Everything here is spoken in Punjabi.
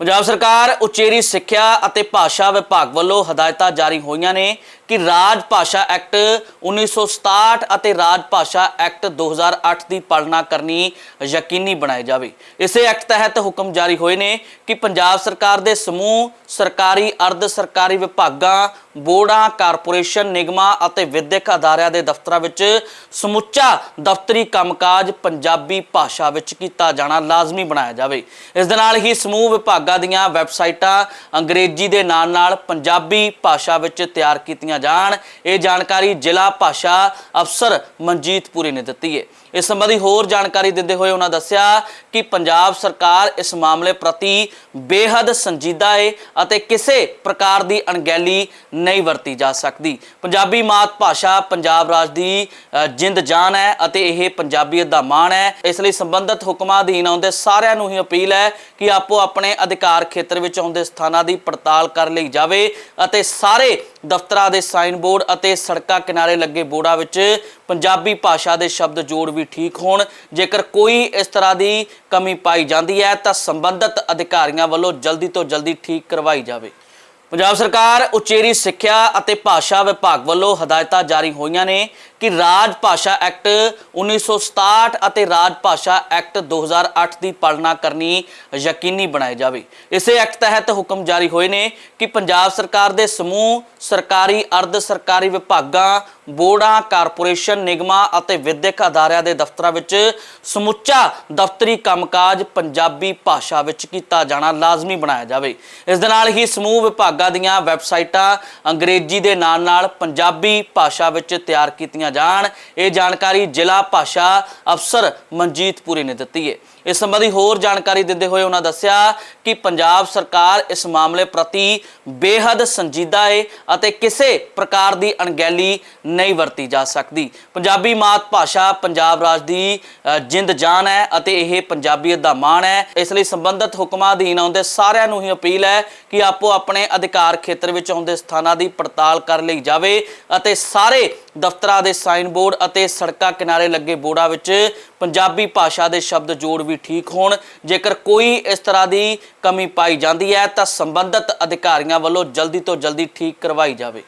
ਪੰਜਾਬ ਸਰਕਾਰ ਉਚੇਰੀ ਸਿੱਖਿਆ ਅਤੇ ਭਾਸ਼ਾ ਵਿਭਾਗ ਵੱਲੋਂ ਹਦਾਇਤਾਂ ਜਾਰੀ ਹੋਈਆਂ ਨੇ ਕਿ ਰਾਜ ਭਾਸ਼ਾ ਐਕਟ 1967 ਅਤੇ ਰਾਜ ਭਾਸ਼ਾ ਐਕਟ 2008 ਦੀ ਪਾਲਣਾ ਕਰਨੀ ਯਕੀਨੀ ਬਣਾਈ ਜਾਵੇ। ਇਸੇ ਐਕਟ ਤਹਿਤ ਹੁਕਮ ਜਾਰੀ ਹੋਏ ਨੇ ਕਿ ਪੰਜਾਬ ਸਰਕਾਰ ਦੇ ਸਮੂਹ ਸਰਕਾਰੀ, ਅਰਧ ਸਰਕਾਰੀ ਵਿਭਾਗਾਂ ਬੋਰਡਾਂ ਕਾਰਪੋਰੇਸ਼ਨ, ਨਿਗਮਾਂ ਅਤੇ ਵਿਦਿਅਕ ਅਦਾਰਿਆਂ ਦੇ ਦਫ਼ਤਰਾਂ ਵਿੱਚ ਸਮੁੱਚਾ ਦਫ਼ਤਰੀ ਕੰਮਕਾਜ ਪੰਜਾਬੀ ਭਾਸ਼ਾ ਵਿੱਚ ਕੀਤਾ ਜਾਣਾ ਲਾਜ਼ਮੀ ਬਣਾਇਆ ਜਾਵੇ। ਇਸ ਦੇ ਨਾਲ ਹੀ ਸਮੂਹ ਵਿਭਾਗਾਂ ਦੀਆਂ ਵੈਬਸਾਈਟਾਂ ਅੰਗਰੇਜ਼ੀ ਦੇ ਨਾਲ ਨਾਲ ਪੰਜਾਬੀ ਭਾਸ਼ਾ ਵਿੱਚ ਤਿਆਰ ਕੀਤੀਆਂ ਜਾਣ। ਇਹ ਜਾਣਕਾਰੀ ਜ਼ਿਲ੍ਹਾ ਭਾਸ਼ਾ ਅਫਸਰ ਮਨਜੀਤ ਪੁਰੀ ਨੇ ਦਿੱਤੀ ਹੈ। ਇਸ ਸੰਬੰਧੀ ਹੋਰ ਜਾਣਕਾਰੀ ਦਿੰਦੇ ਹੋਏ ਉਹਨਾਂ ਦੱਸਿਆ ਕਿ ਪੰਜਾਬ ਸਰਕਾਰ ਇਸ ਮਾਮਲੇ ਪ੍ਰਤੀ ਬੇਹੱਦ ਸੰਜੀਦਾ ਹੈ ਅਤੇ ਕਿਸੇ ਪ੍ਰਕਾਰ ਦੀ ਅਣਗਹਿਲੀ ਨਹੀਂ ਵਰਤੀ ਜਾ ਸਕਦੀ। ਪੰਜਾਬੀ ਮਾਤ ਭਾਸ਼ਾ ਪੰਜਾਬ ਰਾਜ ਦੀ ਜਿੰਦ ਜਾਨ ਹੈ ਅਤੇ ਇਹ ਪੰਜਾਬੀਅਤ ਦਾ ਮਾਣ ਹੈ। ਇਸ ਲਈ ਸੰਬੰਧਿਤ ਹੁਕਮਾਂ ਅਧੀਨ ਆਉਂਦੇ ਸਾਰਿਆਂ ਨੂੰ ਹੀ ਅਪੀਲ ਹੈ ਕਿ ਆਪੋ ਆਪਣੇ ਅਧਿਕਾਰ ਖੇਤਰ ਵਿੱਚ ਆਉਂਦੇ ਸਥਾਨਾਂ ਦੀ ਪੜਤਾਲ ਕਰ ਲਈ ਜਾਵੇ ਅਤੇ ਸਾਰੇ ਦਫ਼ਤਰਾਂ ਦੇ ਸਾਈਨ ਬੋਰਡ ਅਤੇ ਸੜਕਾਂ ਕਿਨਾਰੇ ਲੱਗੇ ਬੋਰਡਾਂ ਵਿੱਚ ਪੰਜਾਬੀ ਭਾਸ਼ਾ ਦੇ ਸ਼ਬਦ ਜੋੜ ਵੀ ਠੀਕ ਹੋਣ। ਜੇਕਰ ਕੋਈ ਇਸ ਤਰ੍ਹਾਂ ਦੀ ਕਮੀ ਪਾਈ ਜਾਂਦੀ ਹੈ ਤਾਂ ਸੰਬੰਧਿਤ ਅਧਿਕਾਰੀਆਂ ਵੱਲੋਂ ਜਲਦੀ ਤੋਂ ਜਲਦੀ ਠੀਕ ਕਰਵਾਈ ਜਾਵੇ। ਪੰਜਾਬ ਸਰਕਾਰ, ਉਚੇਰੀ ਸਿੱਖਿਆ ਅਤੇ ਭਾਸ਼ਾ ਵਿਭਾਗ ਵੱਲੋਂ ਹਦਾਇਤਾਂ ਜਾਰੀ ਹੋਈਆਂ ਨੇ ਕਿ ਰਾਜ ਭਾਸ਼ਾ ਐਕਟ 1967 ਅਤੇ ਰਾਜ ਭਾਸ਼ਾ ਐਕਟ 2008 ਦੀ ਪਾਲਣਾ ਕਰਨੀ ਯਕੀਨੀ ਬਣਾਈ ਜਾਵੇ। ਇਸੇ ਐਕਟ ਤਹਿਤ ਹੁਕਮ ਜਾਰੀ ਹੋਏ ਨੇ ਕਿ ਪੰਜਾਬ ਸਰਕਾਰ ਦੇ ਸਮੂਹ, ਸਰਕਾਰੀ, ਅਰਧ ਸਰਕਾਰੀ ਵਿਭਾਗਾਂ, ਬੋਰਡਾਂ, ਕਾਰਪੋਰੇਸ਼ਨ ਨਿਗਮਾਂ ਅਤੇ ਵਿਦਿਅਕ ਅਦਾਰਿਆਂ ਦੇ ਦਫ਼ਤਰਾਂ ਵਿੱਚ ਸਮੁੱਚਾ ਦਫ਼ਤਰੀ ਕੰਮਕਾਜ ਪੰਜਾਬੀ ਭਾਸ਼ਾ ਵਿੱਚ ਕੀਤਾ ਜਾਣਾ ਲਾਜ਼ਮੀ ਬਣਾਇਆ ਜਾਵੇ। ਇਸ ਦੇ ਨਾਲ ਹੀ ਸਮੂਹ ਵਿਭਾਗ ਦੀਆਂ ਵੈਬਸਾਈਟਾਂ ਅੰਗਰੇਜ਼ੀ ਦੇ ਨਾਲ ਨਾਲ ਪੰਜਾਬੀ ਭਾਸ਼ਾ ਵਿੱਚ ਤਿਆਰ ਕੀਤੀਆਂ ਜਾਣ। ਇਹ ਜਾਣਕਾਰੀ ਜ਼ਿਲ੍ਹਾ ਭਾਸ਼ਾ ਅਫਸਰ ਮਨਜੀਤ ਪੁਰੀ ਨੇ ਦਿੱਤੀ ਹੈ ਇਸ ਸੰਬੰਧੀ ਹੋਰ ਜਾਣਕਾਰੀ ਦਿੰਦੇ ਹੋਏ ਉਹਨਾਂ ਦੱਸਿਆ ਕਿ ਪੰਜਾਬ ਸਰਕਾਰ ਇਸ ਮਾਮਲੇ ਪ੍ਰਤੀ ਬੇਹੱਦ ਸੰਜੀਦਾ ਹੈ ਅਤੇ ਕਿਸੇ ਪ੍ਰਕਾਰ ਦੀ ਅਣਗਹਿਲੀ ਨਹੀਂ ਵਰਤੀ ਜਾ ਸਕਦੀ। ਪੰਜਾਬੀ ਮਾਤ ਭਾਸ਼ਾ ਪੰਜਾਬ ਰਾਜ ਦੀ ਜਿੰਦ ਜਾਨ ਹੈ ਅਤੇ ਇਹ ਪੰਜਾਬੀਅਤ ਦਾ ਮਾਣ ਹੈ। ਇਸ ਲਈ ਸੰਬੰਧਿਤ ਹੁਕਮਾਂ ਅਧੀਨ ਆਉਂਦੇ ਸਾਰਿਆਂ ਨੂੰ ਹੀ ਅਪੀਲ ਹੈ ਕਿ ਆਪੋ ਆਪਣੇ ਅਧਿਕਾਰ ਖੇਤਰ ਵਿੱਚ ਆਉਂਦੇ ਸਥਾਨਾਂ ਦੀ ਪੜਤਾਲ ਕਰ ਲਈ ਜਾਵੇ ਅਤੇ ਸਾਰੇ ਦਫ਼ਤਰਾਂ ਦੇ ਸਾਈਨ ਬੋਰਡ ਅਤੇ ਸੜਕਾਂ ਕਿਨਾਰੇ ਲੱਗੇ ਬੋਰਡਾਂ ਵਿੱਚ ਪੰਜਾਬੀ ਭਾਸ਼ਾ ਦੇ ਸ਼ਬਦ ਜੋੜ ਵੀ ਠੀਕ ਹੋਣ। ਜੇਕਰ ਕੋਈ ਇਸ ਤਰ੍ਹਾਂ ਦੀ ਕਮੀ ਪਾਈ ਜਾਂਦੀ ਹੈ ਤਾਂ ਸੰਬੰਧਿਤ ਅਧਿਕਾਰੀਆਂ ਵੱਲੋਂ ਜਲਦੀ ਤੋਂ ਜਲਦੀ ਠੀਕ ਕਰਵਾਈ ਜਾਵੇ।